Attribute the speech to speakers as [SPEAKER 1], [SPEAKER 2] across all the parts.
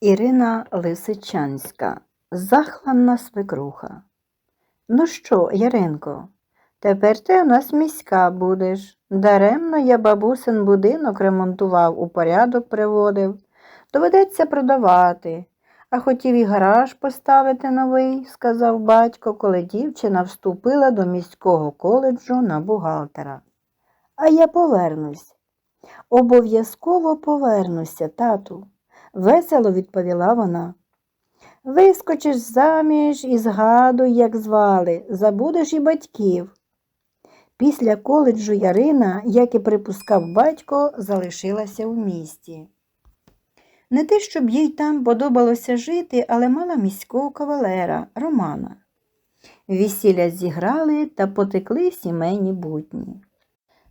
[SPEAKER 1] Ірина Лисичанська, захланна свекруха. Ну що, Яринко, тепер ти у нас міська будеш. Даремно я бабусин будинок ремонтував, у порядок приводив. Доведеться продавати. А хотів і гараж поставити новий, сказав батько, коли дівчина вступила до міського коледжу на бухгалтера. А я повернусь. Обов'язково повернуся, тату весело відповіла вона. Вискочиш заміж і згадуй, як звали, забудеш і батьків. Після коледжу Ярина, як і припускав батько, залишилася в місті. Не те, щоб їй там подобалося жити, але мала міського кавалера Романа. Весілля зіграли та потекли сімейні будні.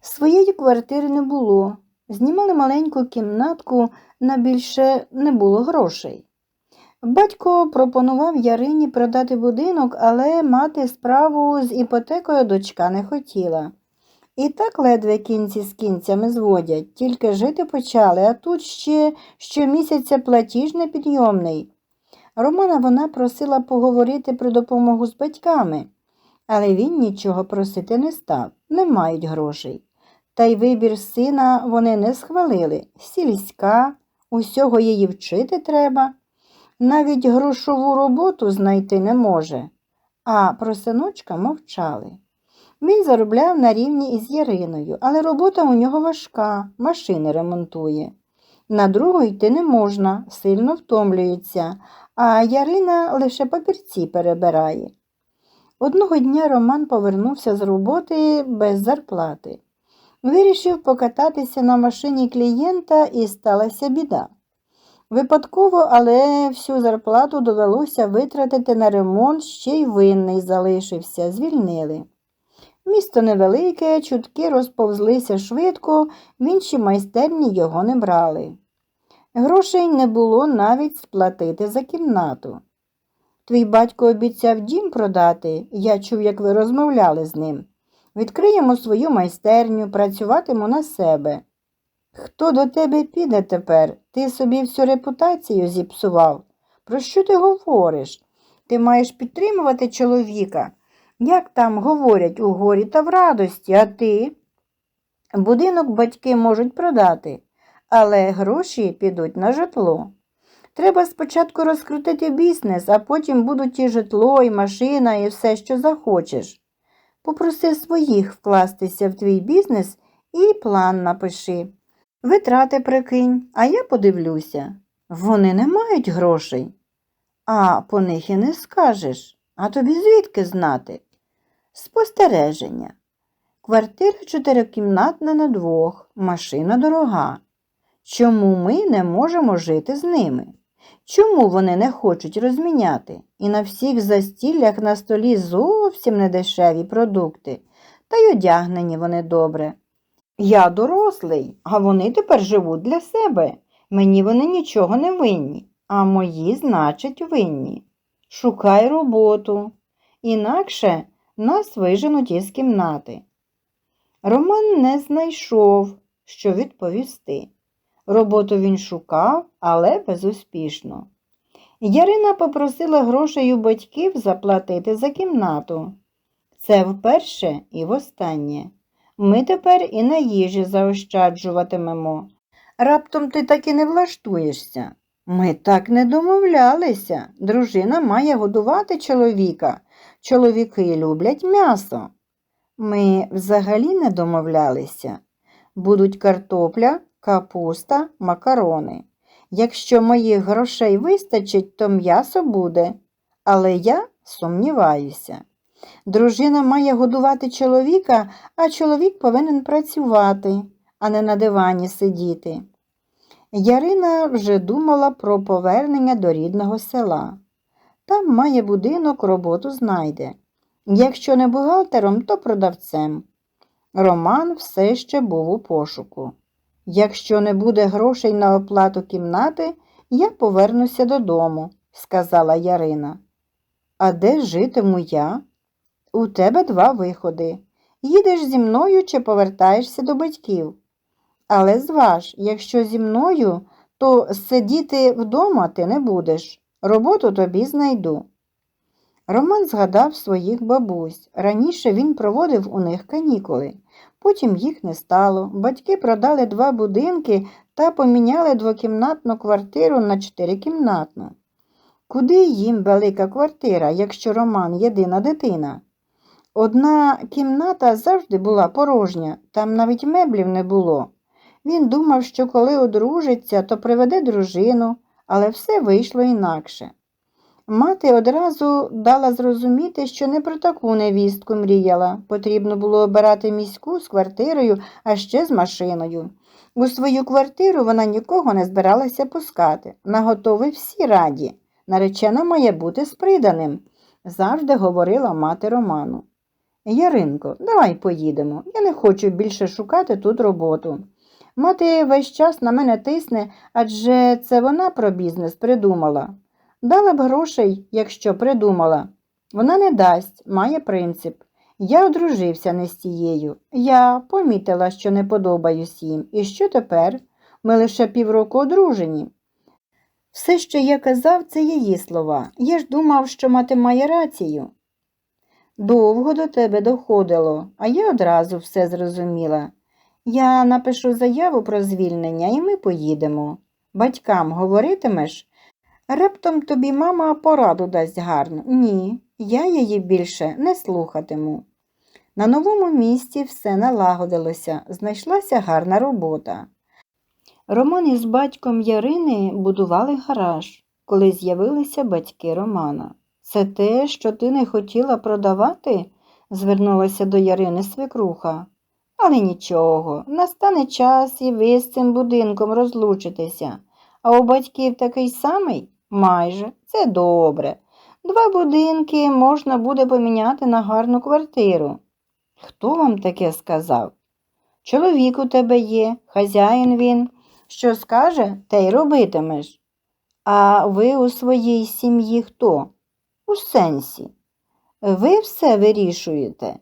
[SPEAKER 1] Своєї квартири не було. Знімали маленьку кімнатку, на більше не було грошей. Батько пропонував Ярині продати будинок, але мати справу з іпотекою дочка не хотіла. І так ледве кінці з кінцями зводять, тільки жити почали, а тут ще щомісяця платіж непідйомний. Романа вона просила поговорити про допомогу з батьками, але він нічого просити не став, не мають грошей. Та й вибір сина вони не схвалили. Сільська, усього її вчити треба. Навіть грошову роботу знайти не може. А про синочка мовчали. Він заробляв на рівні із Яриною, але робота у нього важка, машини ремонтує. На другу йти не можна, сильно втомлюється, а Ярина лише папірці перебирає. Одного дня Роман повернувся з роботи без зарплати. Вирішив покататися на машині клієнта і сталася біда. Випадково, але всю зарплату довелося витратити на ремонт, ще й винний залишився, звільнили. Місто невелике, чутки розповзлися швидко, в інші майстерні його не брали. Грошей не було навіть сплатити за кімнату. Твій батько обіцяв дім продати, я чув, як ви розмовляли з ним. Відкриємо свою майстерню, працюватиму на себе. Хто до тебе піде тепер? Ти собі всю репутацію зіпсував. Про що ти говориш? Ти маєш підтримувати чоловіка. Як там говорять у горі та в радості, а ти? Будинок батьки можуть продати, але гроші підуть на житло. Треба спочатку розкрутити бізнес, а потім будуть і житло, і машина, і все, що захочеш. Попроси своїх вкластися в твій бізнес і план напиши. Витрати прикинь, а я подивлюся. Вони не мають грошей. А по них і не скажеш. А тобі звідки знати? Спостереження. Квартира чотирикімнатна на двох, машина дорога. Чому ми не можемо жити з ними? Чому вони не хочуть розміняти? І на всіх застіллях на столі зовсім недешеві продукти, та й одягнені вони добре. Я дорослий, а вони тепер живуть для себе. Мені вони нічого не винні, а мої, значить, винні. Шукай роботу, інакше нас виженуть із кімнати. Роман не знайшов, що відповісти. Роботу він шукав, але безуспішно. Ярина попросила грошей у батьків заплатити за кімнату. Це вперше і востаннє. Ми тепер і на їжі заощаджуватимемо. Раптом ти так і не влаштуєшся. Ми так не домовлялися. Дружина має годувати чоловіка. Чоловіки люблять м'ясо. Ми взагалі не домовлялися. Будуть картопля, капуста, макарони. Якщо моїх грошей вистачить, то м'ясо буде. Але я сумніваюся. Дружина має годувати чоловіка, а чоловік повинен працювати, а не на дивані сидіти. Ярина вже думала про повернення до рідного села. Там має будинок, роботу знайде. Якщо не бухгалтером, то продавцем. Роман все ще був у пошуку. Якщо не буде грошей на оплату кімнати, я повернуся додому, сказала Ярина. А де житиму я? У тебе два виходи. Їдеш зі мною чи повертаєшся до батьків. Але зваж, якщо зі мною, то сидіти вдома ти не будеш. Роботу тобі знайду. Роман згадав своїх бабусь. Раніше він проводив у них канікули. Потім їх не стало. Батьки продали два будинки та поміняли двокімнатну квартиру на чотирикімнатну. Куди їм велика квартира, якщо Роман єдина дитина? Одна кімната завжди була порожня, там навіть меблів не було. Він думав, що коли одружиться, то приведе дружину, але все вийшло інакше. Мати одразу дала зрозуміти, що не про таку невістку мріяла. Потрібно було обирати міську з квартирою, а ще з машиною. У свою квартиру вона нікого не збиралася пускати. Наготові всі раді. Наречена має бути з приданим, завжди говорила мати Роману. Яринко, давай поїдемо. Я не хочу більше шукати тут роботу. Мати весь час на мене тисне, адже це вона про бізнес придумала. Дала б грошей, якщо придумала. Вона не дасть, має принцип. Я одружився не з тією. Я помітила, що не подобаюсь їм. І що тепер? Ми лише півроку одружені. Все, що я казав, це її слова. Я ж думав, що мати має рацію. Довго до тебе доходило, а я одразу все зрозуміла. Я напишу заяву про звільнення, і ми поїдемо. Батькам говоритимеш? Раптом тобі мама пораду дасть гарну. Ні, я її більше не слухатиму. На новому місці все налагодилося, знайшлася гарна робота. Роман із батьком Ярини будували гараж, коли з'явилися батьки Романа. Це те, що ти не хотіла продавати? звернулася до Ярини свекруха. Але нічого, настане час і ви з цим будинком розлучитеся. А у батьків такий самий? Майже, це добре. Два будинки можна буде поміняти на гарну квартиру. Хто вам таке сказав? Чоловік у тебе є, хазяїн він. Що скаже, те й робитимеш. А ви у своїй сім'ї хто? У сенсі. Ви все вирішуєте.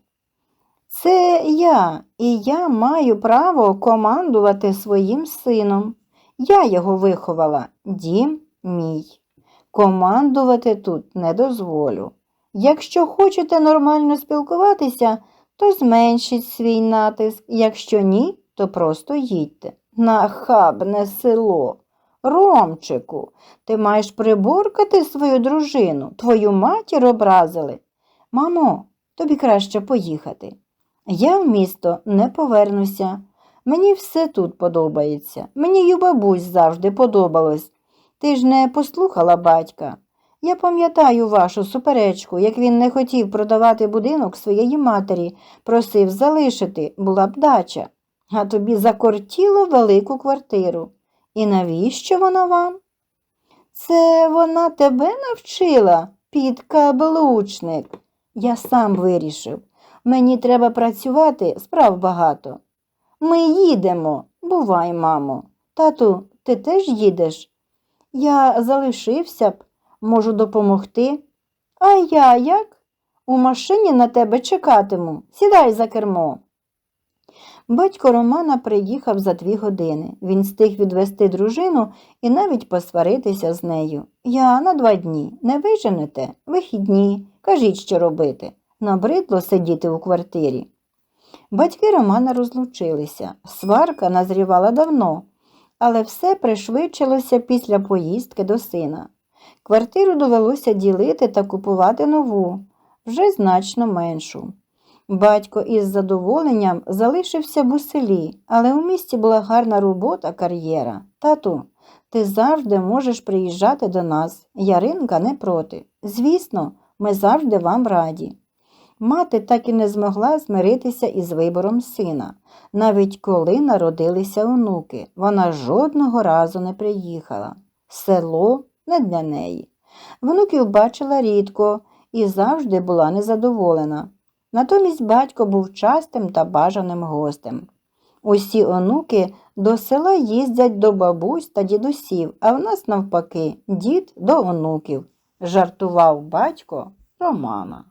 [SPEAKER 1] Це я, і я маю право командувати своїм сином. Я його виховала, дім мій. Командувати тут не дозволю. Якщо хочете нормально спілкуватися, то зменшіть свій натиск, якщо ні, то просто їдьте. Нахабне село. Ромчику, ти маєш приборкати свою дружину, твою матір образили. Мамо, тобі краще поїхати. Я в місто не повернуся. Мені все тут подобається. Мені й бабусь завжди подобалось. Ти ж не послухала батька. Я пам'ятаю вашу суперечку, як він не хотів продавати будинок своєї матері, просив залишити, була б дача, а тобі закортіло велику квартиру. І навіщо вона вам? Це вона тебе навчила, підкаблучник. Я сам вирішив. Мені треба працювати, справ багато. Ми їдемо. Бувай, мамо. Тату, ти теж їдеш? Я залишився б, можу допомогти. А я як? У машині на тебе чекатиму. Сідай за кермо. Батько Романа приїхав за дві години. Він встиг відвести дружину і навіть посваритися з нею. Я на два дні. Не виженете? Вихідні. Кажіть, що робити. Набридло сидіти у квартирі. Батьки Романа розлучилися. Сварка назрівала давно, але все пришвидшилося після поїздки до сина. Квартиру довелося ділити та купувати нову, вже значно меншу. Батько із задоволенням залишився б у селі, але у місті була гарна робота, кар'єра. Тату, ти завжди можеш приїжджати до нас. Яринка не проти. Звісно, ми завжди вам раді. Мати так і не змогла змиритися із вибором сина. Навіть коли народилися онуки, вона жодного разу не приїхала. Село не для неї. Внуків бачила рідко і завжди була незадоволена. Натомість батько був частим та бажаним гостем. Усі онуки до села їздять до бабусь та дідусів, а в нас навпаки дід до онуків, жартував батько Романа.